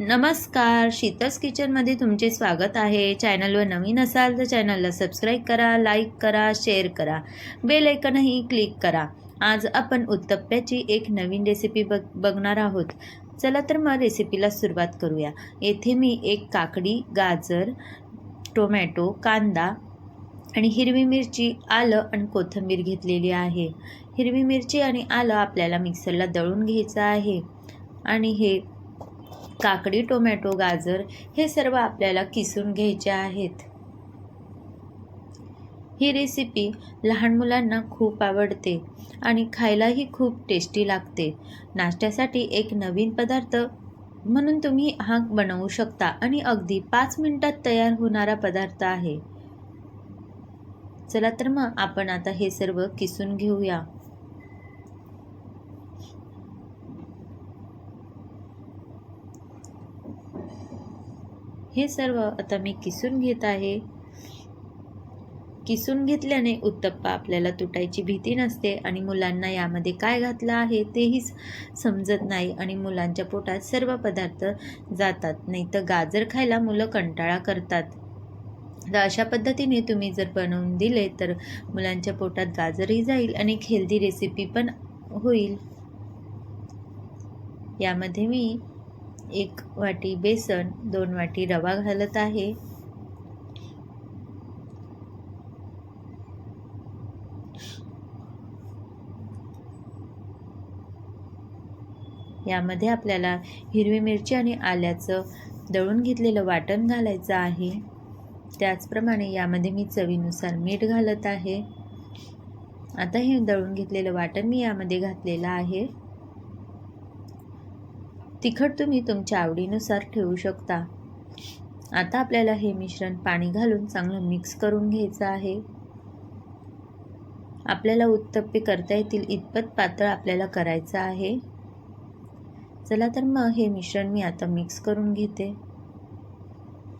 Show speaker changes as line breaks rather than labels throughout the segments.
नमस्कार शीतस किचनमध्ये तुमचे स्वागत आहे. चॅनलवर नवीन असाल तर चॅनलला सबस्क्राईब करा लाईक करा शेअर करा बेल ऐकनही क्लिक करा. आज आपण उत्तप्प्याची एक नवीन रेसिपी बघ बघणार आहोत. चला तर मग रेसिपीला सुरुवात करूया. येथे मी एक काकडी गाजर टोमॅटो कांदा आणि हिरवी मिरची आलं आणि कोथिंबीर घेतलेली आहे. हिरवी मिरची आणि आलं आपल्याला मिक्सरला दळून घ्यायचं आहे. आणि हे काकडी टोमॅटो गाजर हे सर्व आपल्याला किसून घ्यायचे आहेत. ही रेसिपी लहान मुलांना खूप आवडते आणि खायलाही खूप टेस्टी लागते. नाश्त्यासाठी एक नवीन पदार्थ म्हणून तुम्ही हा बनवू शकता आणि अगदी पाच मिनटात तयार होणारा पदार्थ आहे. चला तर मग आपण आता हे सर्व किसून घेऊया. हे सर्व आता मी किसून घेत आहे. किसून घेतल्याने उत्तप्पा आपल्याला तुटायची भीती नसते आणि मुलांना यामध्ये काय घातलं आहे तेही समजत नाही आणि मुलांच्या पोटात सर्व पदार्थ जातात नाही तर गाजर खायला मुलं कंटाळा करतात. तर अशा पद्धतीने तुम्ही जर बनवून दिले तर मुलांच्या पोटात गाजरही जाईल आणि एक हेल्दी रेसिपी पण होईल. यामध्ये मी एक वाटी बेसन दोन वाटी रवा घालत आहे. यामध्ये आपल्याला हिरवी मिरची आणि आल्याचं दळून घेतलेलं वाटण घालायचं आहे. त्याचप्रमाणे यामध्ये मी चवीनुसार मीठ घालत आहे. आता हे दळून घेतलेलं वाटण मी यामध्ये घातलेलं आहे. तिखट तुम्ही तुमच्या आवडीनुसार ठेवू शकता. आता आपल्याला हे मिश्रण पाणी घालून चांगलं मिक्स करून घ्यायचं आहे. आपल्याला उत्तप्पे करता येतील इतपत पातळ आपल्याला करायचं आहे. चला तर मग हे मिश्रण मी आता मिक्स करून घेते.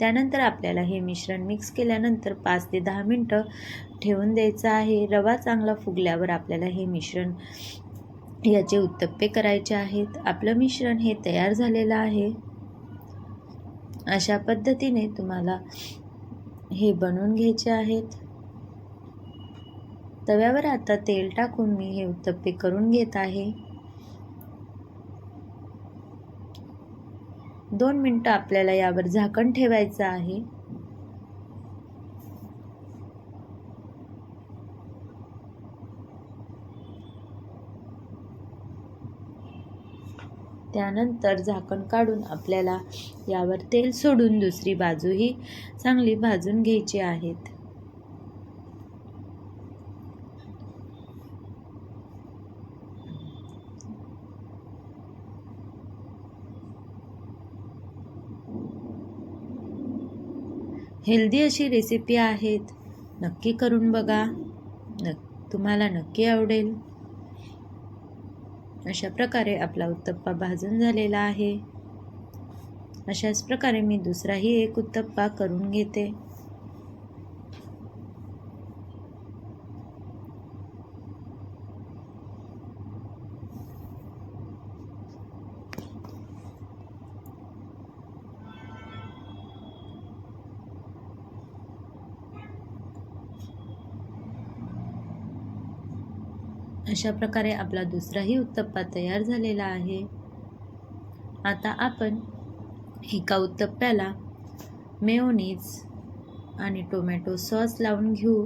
त्यानंतर आपल्याला हे मिश्रण मिक्स केल्यानंतर पाच ते दहा मिनटं ठेवून द्यायचं आहे. रवा चांगला फुगल्यावर आपल्याला हे मिश्रण याचे उत्तप्पे करायचे आहेत. आपलं मिश्रण हे तयार झालेलं आहे. अशा पद्धतीने तुम्हाला हे बनवून घ्यायचे आहेत. तव्यावर आता तेल टाकून मी हे उत्तप्पे करून घेत आहे. दोन मिनटं आपल्याला यावर झाकण ठेवायचं आहे. त्यानंतर झाकण काढून आपल्याला यावर तेल सोडून दुसरी बाजूही चांगली भाजून घ्यायची आहेत. हेल्दी अशी रेसिपी आहेत. नक्की करून बघा. नक् तुम्हाला नक्की आवडेल. अशा प्रकारे आपला उत्तप्पा भाजून झालेला आहे. अशाच प्रकारे मी दुसराही एक उत्तप्पा करून घेते. अशा प्रकारे आपला दुसराही उत्तप्पा तयार झालेला आहे. आता आपण एका उत्तप्प्याला मेयोनीज आणि टोमॅटो सॉस लावून घेऊ.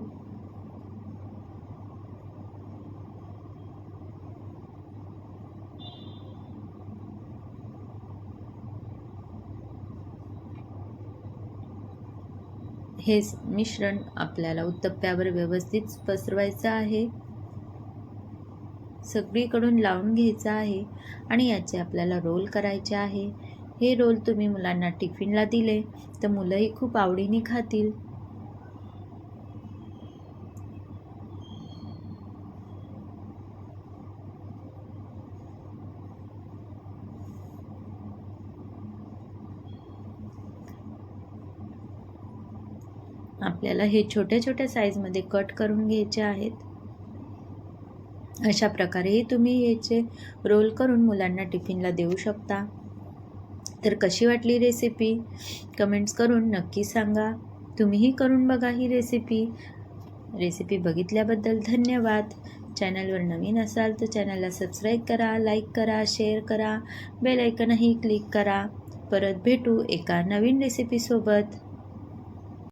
हे मिश्रण आपल्याला उत्तप्प्यावर व्यवस्थित पसरवायचं आहे. सगळीकडून लावून घ्यायचं आहे आणि याचे आपल्याला रोल करायचे आहे. हे रोल तुम्ही मुलांना टिफिनला दिले तर मुलंही खूप आवडीने खातील. आपल्याला हे छोट्या छोट्या साईजमध्ये कट करून घ्यायचे आहेत. अशा प्रकारेही तुम्ही याचे रोल करून मुलांना टिफिनला देऊ शकता. तर कशी वाटली रेसिपी कमेंट्स करून नक्की सांगा. तुम्हीही करून बघा ही रेसिपी रेसिपी बघितल्याबद्दल धन्यवाद. चॅनलवर नवीन असाल तर चॅनलला सबस्क्राईब करा लाईक करा शेअर करा. बेल क्लिक करा. परत भेटू एका नवीन रेसिपीसोबत